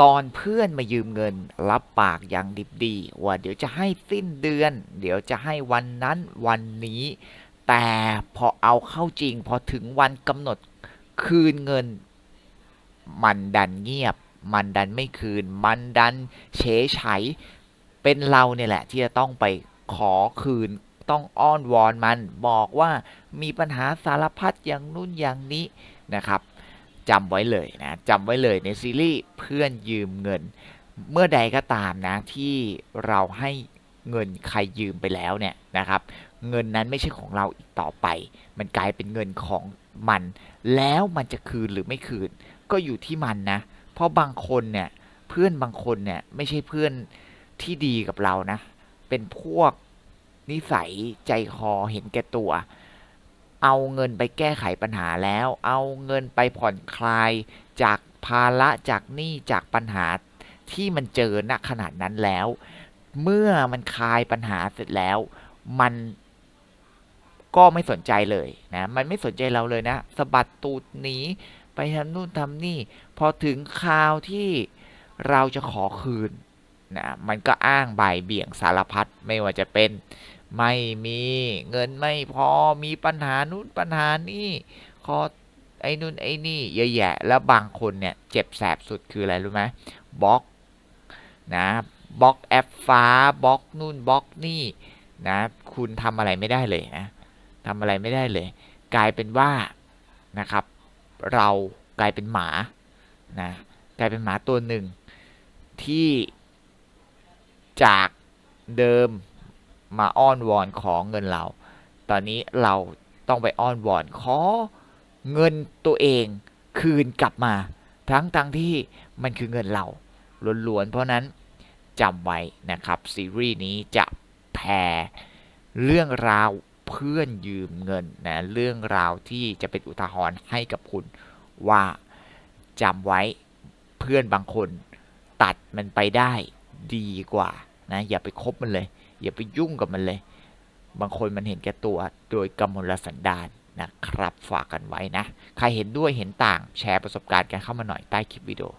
ตอนเพื่อนมายืมเงิน รับปากอย่างดิบดีว่าเดี๋ยวจะให้สิ้นเดือน เดี๋ยวจะให้วันนั้นวันนี้ แต่พอเอาเข้าจริง พอถึงวันกำหนดคืนเงิน มันดันเงียบ มันดันไม่คืน มันดันเฉยไฉเป็นเราเนี่ยแหละ ที่จะต้องไปขอคืนต้องอ้อนวอนมันบอกว่ามีปัญหาสารพัดอย่างนู้นอย่างนี้นะครับ จำไว้เลยนะจำไว้เลยในซีรีส์เพื่อนยืมเงิน เมื่อใดก็ตามนะที่เราให้เงินใครยืมไปแล้วเนี่ยนะครับ เงินนั้นไม่ใช่ของเราอีกต่อไป มันกลายเป็นเงินของมัน แล้วมันจะคืนหรือไม่คืน ก็อยู่ที่มันนะเพราะบางคนเนี่ยเพื่อนบางคนเนี่ยไม่ใช่เพื่อนที่ดีกับเรานะ เป็นพวกนิสัยใจคอเห็นแก่ตัว เอาเงินไปแก้ไขปัญหาแล้ว เอาเงินไปผ่อนคลายจากภาระจากหนี้จากปัญหาที่มันเจอณขนาดนั้นแล้ว เมื่อมันคลายปัญหาเสร็จแล้ว มันก็ไม่สนใจเลยนะมันไม่สนใจเราเลยนะสะบัดตูดหนีไปทำนู่นทำนี่ พอถึงคราวที่เราจะขอคืนนะมันก็อ้างบ่ายเบี่ยงสารพัดไม่ว่าจะเป็น ไม่มีเงินไม่พอมีปัญหานู่นปัญหานี่ขอไอ้นู่นไอ้นี่เยอะแยะแล้วบางคนเนี่ยเจ็บแสบสุดคืออะไรรู้ไหมบล็อกนะบล็อกแอปฟ้าบล็อกนู่นบล็อกนี่นะคุณทำอะไรไม่ได้เลยนะทำอะไรไม่ได้เลย กลายเป็นว่านะครับ เรากลายเป็นหมานะกลายเป็นหมาตัวหนึ่งที่จากเดิม มาอ้อนวอนขอเงินเรา ตอนนี้เราต้องไปอ้อนวอนขอเงินตัวเองคืนกลับมา ทั้งทั้งที่มันคือเงินเราล้วนๆ เพราะนั้นจำไว้นะครับซีรีส์นี้จะแผ่เรื่องราวเพื่อนยืมเงินนะเรื่องราวที่จะเป็นอุทาหรณ์ให้กับคุณว่าจำไว้เพื่อนบางคนตัดมันไปได้ดีกว่านะอย่าไปคบมันเลย อย่าไปยุ่งกับมันเลย บางคนมันเห็นแก่ตัวโดยกำมลสันดานนะครับ ฝากกันไว้นะ ใครเห็นด้วยเห็นต่างแชร์ประสบการณ์กันเข้ามาหน่อยใต้คลิปวิดีโอ